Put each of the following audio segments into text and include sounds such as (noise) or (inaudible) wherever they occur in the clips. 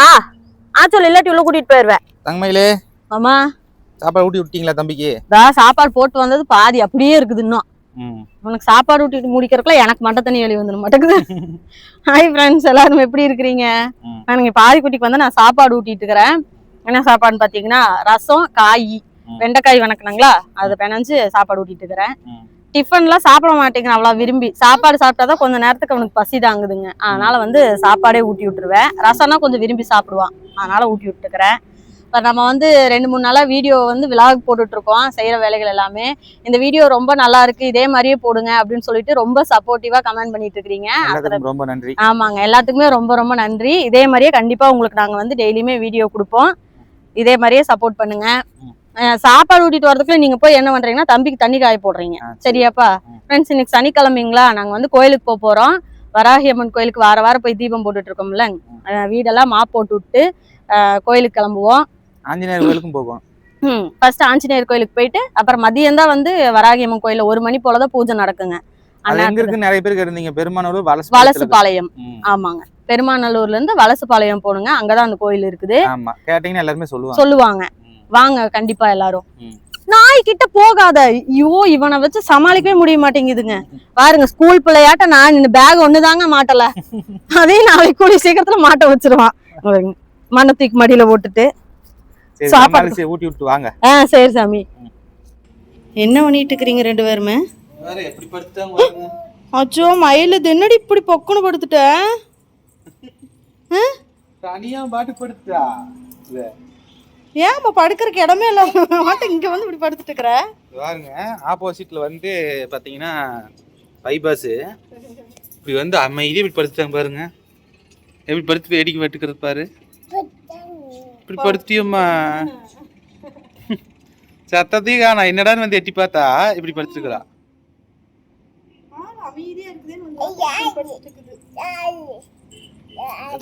ஆ ஆச்சல் இல்லாட்டி உள்ள கூட்டிட்டு போயிருவேன் தங்கமயிலே மாமா. சாப்பாடு ஊட்டி விட்டீங்களா தம்பிக்கு? இதா சாப்பாடு போட்டு வந்தது பாதி அப்படியே இருக்குது இன்னும். உனக்கு சாப்பாடு ஊட்டிட்டு முடிக்கிறதுக்குள்ள எனக்கு மண்டை தண்ணி வெளியே வந்துடும் மாட்டேங்குது. ஹாய் ஃப்ரெண்ட்ஸ் எல்லாரும் எப்படி இருக்கிறீங்க? ம். நான் இங்க பாதி குட்டிக்கு வந்து நான் சாப்பாடு ஊட்டிட்டு இருக்கிறேன். என்ன சாப்பாடுன்னு பாத்தீங்கன்னா ரசம் காய். வெண்டைக்காய் வணக்கினாங்களா? அதை பிணைஞ்சு சாப்பாடு ஊட்டிட்டு இருக்கிறேன். டிஃபன்லாம் சாப்பிட மாட்டேங்கிறான் அவ்வளோ விரும்பி. சாப்பாடு சாப்பிட்டாதான் கொஞ்ச நேரத்துக்கு அவனுக்கு பசி தாங்குதுங்க. அதனால வந்து சாப்பாடே ஊட்டி விட்டுருவேன். ரசம்னா கொஞ்சம் விரும்பி சாப்பிடுவான். அதனால ஊட்டி விட்டுருக்கிறேன் இப்போ நம்ம வந்து ரெண்டு மூணு நாளா வீடியோ வந்து விலாக் போட்டுட்டு இருக்கோம் செய்யற வேலைகள் எல்லாமே. இந்த வீடியோ ரொம்ப நல்லா இருக்கு இதே மாதிரியே போடுங்க அப்படின்னு சொல்லிட்டு ரொம்ப சப்போர்ட்டிவா கமெண்ட் பண்ணிட்டு இருக்கிறீங்க ரொம்ப நன்றி. ஆமாங்க எல்லாத்துக்குமே ரொம்ப ரொம்ப நன்றி. இதே மாதிரியே கண்டிப்பா உங்களுக்கு நாங்க வந்து டெய்லியுமே வீடியோ கொடுப்போம். இதே மாதிரியே சப்போர்ட் பண்ணுங்க. சாப்பாடு ஊட்டிட்டு வரதுக்குள்ள நீங்க போய் என்ன பண்றீங்கன்னா தம்பிக்கு தண்ணி காய போடுறீங்க. சரியாப்பா? ம். ஃப்ரெண்ட்ஸ் இன்னைக்கு சனிக்கிழமைங்களா? நாங்க வந்து கோயிலுக்கு போக போறோம். வராகி அம்மன் கோயிலுக்கு வார வாரம் போய் தீபம் போட்டுட்டு இருக்கோம்ல. வீடெல்லாம் மாப் போட்டு விட்டு கோயிலுக்கு கிளம்புவோம். ஆஞ்சநேயர் கோயிலுக்கும் போகும் ஃபர்ஸ்ட் ஆஞ்சநேயர் கோயிலுக்கு போயிட்டு அப்புறம் மதியம் தான் வந்து வராகி அம்மன் கோயில்ல ஒரு மணி போலதான் பூஜை நடக்குங்க. நிறைய பேருக்கு இருந்தீங்க. பெருமானூர் வலசு வலசுபாளையம் ம். ஆமாங்க. பெருமாநல்லூர்ல இருந்து வலசுபாளையம் போகணுங்க அங்கதான் அந்த கோயில் இருக்குது. கேட்டீங்கன்னா எல்லாருமே சொல்லுவாங்க. ம். வாங்க கண்டிப்பா எல்லாரும். நாய் கிட்ட போகாத. ஐயோ இவனை வச்சு சமாளிக்கவே முடிய மாட்டேங்குதுங்க. பாருங்க ஸ்கூல் பிள்ளையாட்ட நான் இந்த பேக் ஒண்ணுதாங்க மாட்டல. அதையும் நாளைக்கு கூடிய சீக்கிரத்துல மாட்ட வச்சிருவான். பாருங்க. மண்ணை தூக்கி மடியில போட்டுட்டு சாப்பாடு. ஊட்டி விட்டு வாங்க. ஆ சரி சாமி. என்ன பண்ணிட்டு இருக்கிறீங்க ரெண்டு பேருமே? வேற எப்படி படுத்தாங்க அச்சோ மயில் என்னடி இப்படி பொக்குன்னு படுத்துட்ட? தனியா பாட்டு படுத்தா ஏன் படுக்கிறதுக்கு இடமே இல்ல? மாட்ட இங்க வந்து இப்படி படுத்துட்டு இருக்கிற? பாருங்க ஆப்போசிட்ல வந்து பாத்தீங்கன்னா பைபாஸ் இப்படி வந்து அமைதியா இப்படி படுத்துட்டாங்க பாருங்க. எப்படி படுத்து வேடிக்கை வெட்டுக்கிறது பாரு. இப்படி படுத்தியோம்மா. சத்தத்தையும் காணா. என்னடான்னு வந்து எட்டி பார்த்தா இப்படி படுத்துக்கிறா.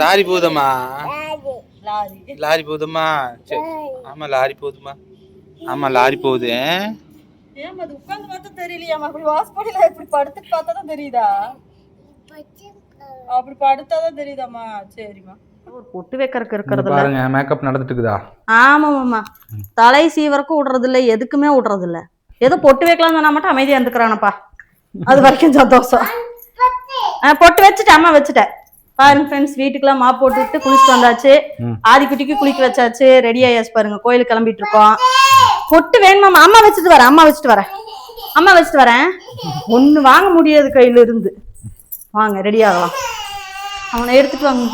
Lorry போகுதம்மா lorry. போகுதம்மா சரி ஆமா லாரி போகுதுமா ஆமா லாரி போகுது. ஏன் அது உட்கார்ந்து பார்த்தா தெரியலையாமா அப்படி வாசப்படியில இப்படி படுத்துட்டு பார்த்தா தான் தெரியுதா அப்படி படுத்தாதான் தெரியுதாம்மா? சரிம்மா. ஒரு பொட்டு வைக்கிறதுக்கு இருக்கிறது பாருங்க மேக்கப் நடந்துட்டு இருக்குதா ஆமாம்மா தலை சீவரக்கும் விடுறது இல்ல எதுக்குமே விடுறது இல்ல ஏதோ பொட்டு வைக்கலாம் சொன்னா மட்டும் அமைதியா இருந்துக்கிறானப்பா. அது வரைக்கும் சந்தோஷம். பொட்டு வச்சுட்டு அம்மா வச்சுட்டேன். பாருங்க ஃப்ரெண்ட்ஸ் வீட்டுக்கெல்லாம் மாப் போட்டு விட்டு குளிச்சுட்டு வந்தாச்சு. ஆதிக்குட்டிக்கு குளிக்க வச்சாச்சு. ரெடி ஆயாச்சு பாருங்க கோயிலுக்கு கிளம்பிட்டு இருக்கோம். பொட்டு வேணுமாம்மா அம்மா? வச்சுட்டு வரேன் அம்மா வச்சுட்டு வரேன். அம்மா வச்சுட்டு வரேன். ஒண்ணு வாங்க முடியாது கையில இருந்து. வாங்க ரெடி ஆகலாம். அவனை எடுத்துட்டு வாங்க.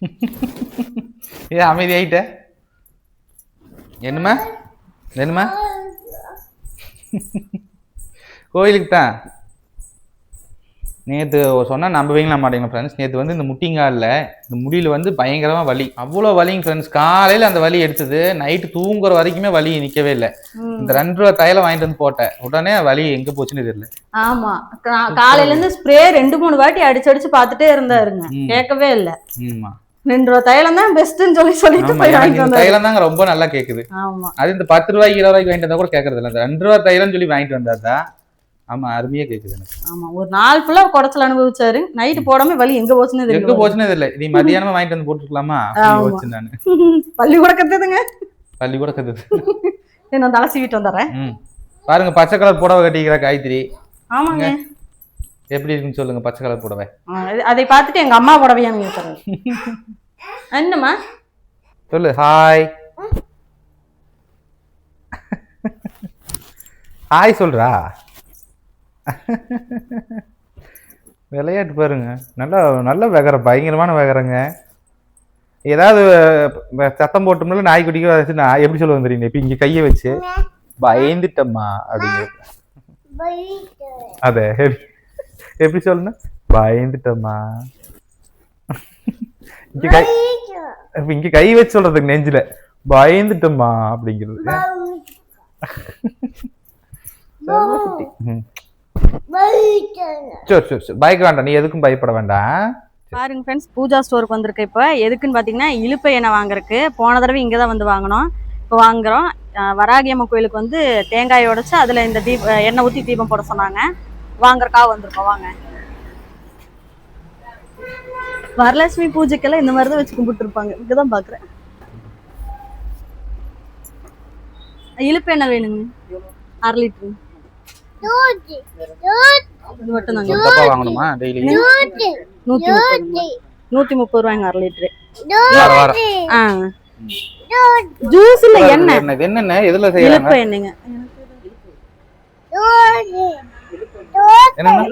(laughs) ஏ அமைதி ஆயிட்ட என்னம்மா? என்னம்மா? (laughs) கோயிலுக்கு தான். நேற்று சொன்னால் நம்புவீங்களா மாட்டேங்க ஃப்ரெண்ட்ஸ் நேற்று வந்து இந்த முட்டிங்காலில் இந்த முடியில் வந்து பயங்கரமாக வலி. அவ்வளோ வலிங்க ஃப்ரெண்ட்ஸ் காலையில் அந்த வலி எடுத்தது. நைட்டு தூங்குற வரைக்குமே வலி நிற்கவே இல்லை. இந்த ரெண்டு ரூபா தைலம் வாங்கிட்டு வந்து போட்டேன். உடனே வலி எங்கே போச்சுன்னு தெரியல. ஆமா. கா- காலையில இருந்து ஸ்ப்ரே ரெண்டு மூணு வாட்டி அடிச்சு அடிச்சு பார்த்துட்டே இருந்தாருங்க. கேட்கவே இல்ல. ஆமா ரெண்டு ரூபா தைலம் தான் பெஸ்ட்னு சொல்லி சொல்லிட்டு போய் வாங்கிட்டு வந்தாரு. தைலம் தாங்க ரொம்ப நல்லா கேட்குது ஆமா. அது இந்த பத்து ரூபாய்க்கு இருபது ரூபாய்க்கு வாங்கிட்டு வந்தா கூட கேட்கறது இல்லை ரெண்டு ரூபா தைலம் சொல்லி வாங்கிட்டு வந்தாதா ஆமா அருமையா கேக்குது எனக்கு. ஆமா ஒரு நாள் ஃபுல்லா குடைச்சல் அனுபவிச்சாரு. நைட்டு போடாம வலி எங்க போச்சுன்னு எங்க தெரியல போச்சுன்னு தெரியல. நீ மதியானமா வாங்கிட்டு வந்து போட்டுருக்கலாமா ஆமா. போச்சு நானு. (laughs) பள்ளி கூட கத்துதுங்க. பள்ளி கூட கத்துது. (laughs) நான் தலை சீவிட்டு வந்துடுறேன் பாருங்க பச்சை கலர் புடவை கட்டிக்கிற காயத்ரி. ஆமாங்க. எப்படி இருக்குன்னு சொல்லுங்க பச்சை கலர் புடவை. அதை பார்த்துட்டு எங்க அம்மா கேட்கறது (laughs) என்னம்மா? சொல்லு ஹாய் ஹாய் சொல்றா. (laughs) விளையாட்டு பாருங்க. நல்லா நல்ல வேகர பயங்கரமான வேகரங்க ஏதாவது சத்தம் போட்டோம்னால நாய்க்குட்டிக்கு நான் எப்படி சொல்லுவேன் தெரியுங்க இப்போ இங்கே கையை வச்சு பயந்துட்டம்மா அப்படிங்கிறது அதே எப்படி சொல்லணும்? பயந்துட்டம்மா. இங்க கை இங்க கை வச்சு சொல்றதுக்கு நெஞ்சில பயந்துட்டம்மா அப்படிங்கிறது. (laughs) சரி சரி சரி. பயக்க வேண்டாம். நீ எதுக்கும் பயப்பட வேண்டாம். பாருங்க ஃப்ரெண்ட்ஸ் பூஜா ஸ்டோருக்கு வந்திருக்கு. இப்போ எதுக்குன்னு பார்த்தீங்கன்னா இழுப்பை எண்ணெய் வாங்குறதுக்கு. போன தடவை இங்கே தான் வந்து வாங்கினோம். இப்போ வாங்குறோம். அஹ் வராகி அம்மன் கோயிலுக்கு வந்து தேங்காய் உடைச்சு அதில் இந்த தீப எண்ணெய் ஊற்றி தீபம் போட சொன்னாங்க. வாங்குறக்காக வந்திருக்கோம். வாங்க. வரலட்சுமி பூஜைக்கெல்லாம் இந்த மாதிரி தான் வச்சு கும்பிட்டு இருப்பாங்க இங்கதான் பாக்குறேன். இழுப்பு என்ன வேணுங்க. அரை லிட்டர். மட்டும் வாங்கணுமா டெய்லி? நூத்தி முப்பது நூத்தி முப்பது ரூபாய்ங்க அரை லிட்டரு. ஆ. ஜூஸ்ல என்ன என்ன இது என்னென்ன? எதுல செய்யறாங்க? என்னன்னா?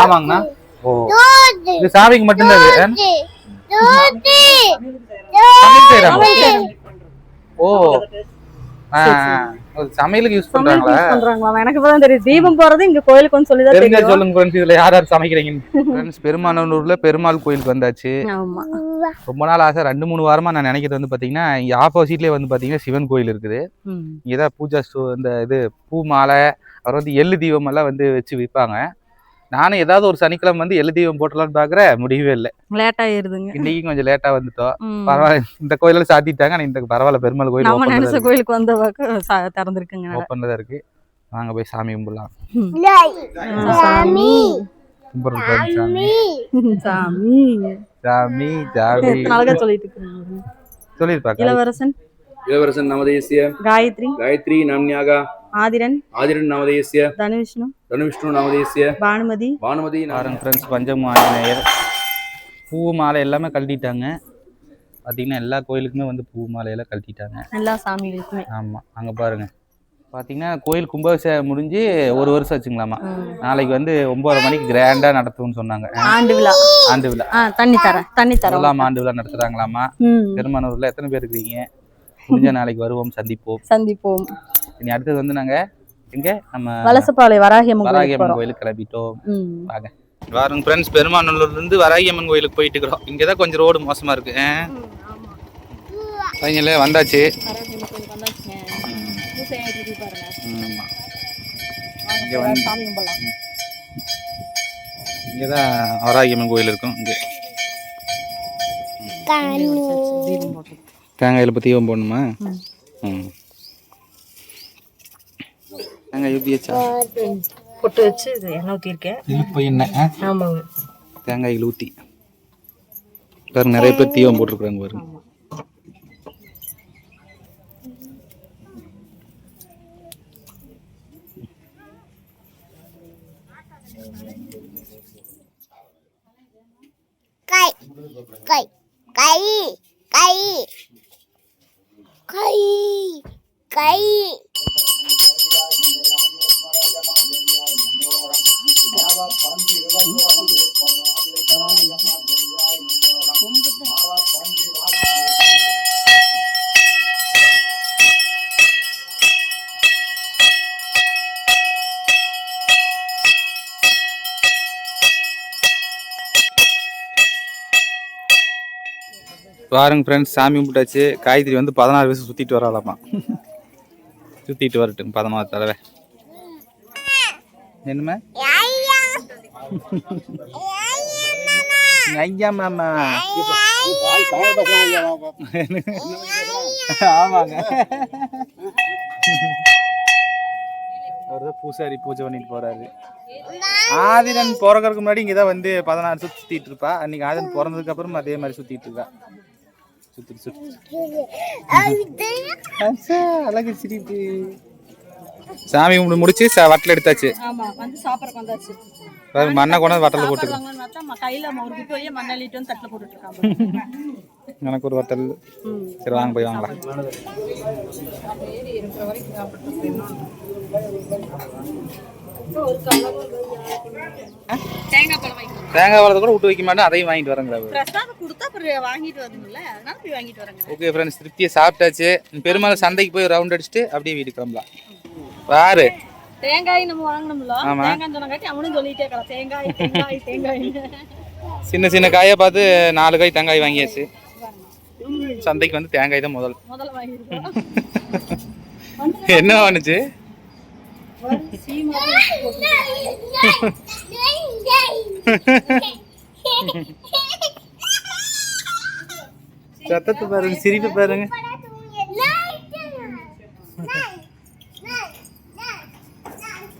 ஆமாங்கண்ணா. ஓ. இது சமையல் செய்யறாங்க. ஓ. சமையலுக்கு யூஸ் சமையலுக்கு பண்றாங்களா? எனக்கு இப்பதான் தெரியும் தீபம் போறது இங்க கோயிலுக்கு வந்து சொல்லிதான் தெரிஞ்சா தெரியும். சொல்லுங்க ஃப்ரெண்ட்ஸ் இதுல யார் யார் சமைக்கிறீங்கன்னு. (laughs) ஃப்ரெண்ட்ஸ் பெருமானூர்ல பெருமாள் கோயிலுக்கு வந்தாச்சு. ஆமா. ரொம்ப நாள் ஆசை. ரெண்டு மூணு வாரமா நான் நினைக்கிறது வந்து பாத்தீங்கன்னா இங்க ஆப்போசிட்லயே வந்து பாத்தீங்கன்னா சிவன் கோயில் இருக்குது. ம். இங்கதான் பூஜா ஸ்டோ இந்த இது பூ மாலை அப்புறம் வந்து எள்ளு தீபம் எல்லாம் வந்து வச்சு விற்பாங்க நானும் ஏதாவது ஒரு சனிக்கிழமை வந்து எழுதியும் போட்டலாம்னு பாக்குற முடியவே இல்லை. லேட் ஆயிருதுங்க இன்னைக்கு கொஞ்சம் லேட்டா வந்துட்டோம். பரவாயில்ல. இந்த கோயில சாத்திட்டாங்க ஆனா இந்த பரவாயில்ல பெருமாள் கோயில் நினைச்ச கோயிலுக்கு வந்த திறந்துருக்குங்க ஓப்பன்ல இருக்கு. வாங்க போய் சாமி கும்பிடலாம். சாமி. சாமி. சாமி. இளவரசன். இளவரசன் நமதேசிய. காயத்ரி. காயத்ரி நம்யாகா ஆதிரன் ஆதிரன் நாமதேசிய தனுவிஷ்ணு தனுவிஷ்ணு நாமதேசிய பானுமதி பானுமதி நாரன் ஃப்ரெண்ட்ஸ் பஞ்சமு ஆஞ்சநேயர் பூ மாலை எல்லாமே கழட்டிட்டாங்க. பார்த்தீங்கன்னா எல்லா கோயிலுக்குமே வந்து பூ மாலையெல்லாம் கழட்டிட்டாங்க. எல்லா சாமிகளுக்குமே. ஆமாம் அங்கே பாருங்க. பார்த்தீங்கன்னா கோயில் கும்பாபிஷேகம் முடிஞ்சு ஒரு வருஷம் ஆச்சுங்களாமா. நாளைக்கு வந்து ஒன்பதரை மணிக்கு கிராண்டாக நடத்தும்னு சொன்னாங்க. ஆண்டு விழா. ஆண்டு விழா. தண்ணி தரேன் தண்ணி தரேன். ஆண்டு விழா நடத்துகிறாங்களாமா பெருமானூர்ல எத்தனை பேர் இருக்கிறீங்க முடிஞ்ச நாளைக்கு வருவோம் சந்திப்போம். சந்திப்போம். இனி அடுத்தது வந்து நாங்க எங்க? நம்ம வலசப்பாளை வராகியம்மன் வராகியம்மன் கோயிலுக்கு கிளம்பிட்டோம். ம். வாங்க. பாருங்க ஃப்ரெண்ட்ஸ் பெருமாநல்லூர்ல இருந்து வராகியம்மன் கோயிலுக்கு போயிட்டு இருக்கிறோம். இங்கே தான் கொஞ்சம் ரோடு மோசமா இருக்கு? பையங்களே வந்தாச்சு. இங்க வந்து-. இங்கே தான் வராகியம்மன் கோயில் இருக்கும். இங்கே. தேங்காயில் பற்றி தீபம் போடணுமா? ம். ம். தேங்காய் ஊற்றியாச்சா பொட்டு வச்சு இது எண்ணெய் ஊற்றிருக்கேன் இப்போ என்ன ஆ? ஆமாங்க. தேங்காய்கள் ஊற்றி பாருங்க நிறைய பேர் தீபம் போட்டிருக்காங்க பாருங்க. கை கை கை கை. கை கை பாருங்க ஃப்ரெண்ட்ஸ் சாமி கும்பிட்டாச்சு. காயத்ரி வந்து பதினாறு வயசு சுற்றிட்டு வராலாமா சுற்றிட்டு வரட்டும் பதினாறு தடவை. என்னம்மா? ஐயா மாமா. ஆமாங்க. அவர்தான் பூசாரி பூஜை பண்ணிட்டு போறாரு. ஆதிரன் பிறக்கறதுக்கு முன்னாடி இங்கதான் வந்து பதினாறு சுத்தி சுத்திட்டு இருப்பா. அன்னைக்கு ஆதிரன் பிறந்ததுக்கு அப்புறம் அதே மாதிரி சுத்திட்டு இருக்கா. சுத்திட்டு சுத்தி அழகு சிரிப்பு. சாமி கும்பிட்டு முடிச்சு ச- வட்டல் எடுத்தாச்சு. ஆமா வந்து சாப்பிடறக்கு வந்தாச்சு. பாருங்க மண்ணை கொண்டாந்து வட்டல போட்டு கையில ஒரு குட்டி வழியா மண்ணை தட்டுல போட்டுட்டு இருக்காங்க எனக்கு ஒரு வட்டல் சரி வாங்க போய் வாங்கலாம். தேங்காய் வரதை கூட விட்டு வைக்க மாட்டேன் அதையும் வாங்கிட்டு வரேங்க பிரசாதம் கொடுத்தா அப்புறம் வாங்கிட்டு வரணும்ல அதனால போய் வாங்கிட்டு வரேங்க ஓகே ஃப்ரெண்ட்ஸ் திருப்தியை சாப்பிட்டாச்சு. பெருமாள் சந்தைக்கு போய் ரவுண்ட் அடிச்சுட்டு அப்படியே வீட்டுக்கு கிளம்பலாம். பாரு. தேங்காய் நம்ம வாங்கணும்ல ஆமா. தேங்காய் சொன்னங்காட்டி அவனும் சொல்லிட்டே தேங்காய் தேங்காய் தேங்காய் சின்ன சின்ன காயை பார்த்து நாலு காய் தேங்காய் வாங்கியாச்சு. சந்தைக்கு வந்து தேங்காய் தான் முதல். என்ன பண்ணுச்சு சத்தத்தை பாருங்க சிரிப்பு பாருங்க.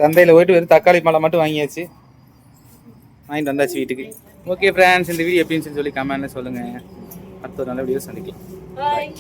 சந்தையில் போயிட்டு வெறும் தக்காளி பழம் மட்டும் வாங்கியாச்சு. வாங்கிட்டு வந்தாச்சு வீட்டுக்கு. ஓகே ஃப்ரெண்ட்ஸ் இந்த வீடியோ எப்படின்னு சொல்லி கமெண்ட்ல சொல்லுங்க. அடுத்த ஒரு நல்ல வீடியோ சந்திக்கலாம். பாய்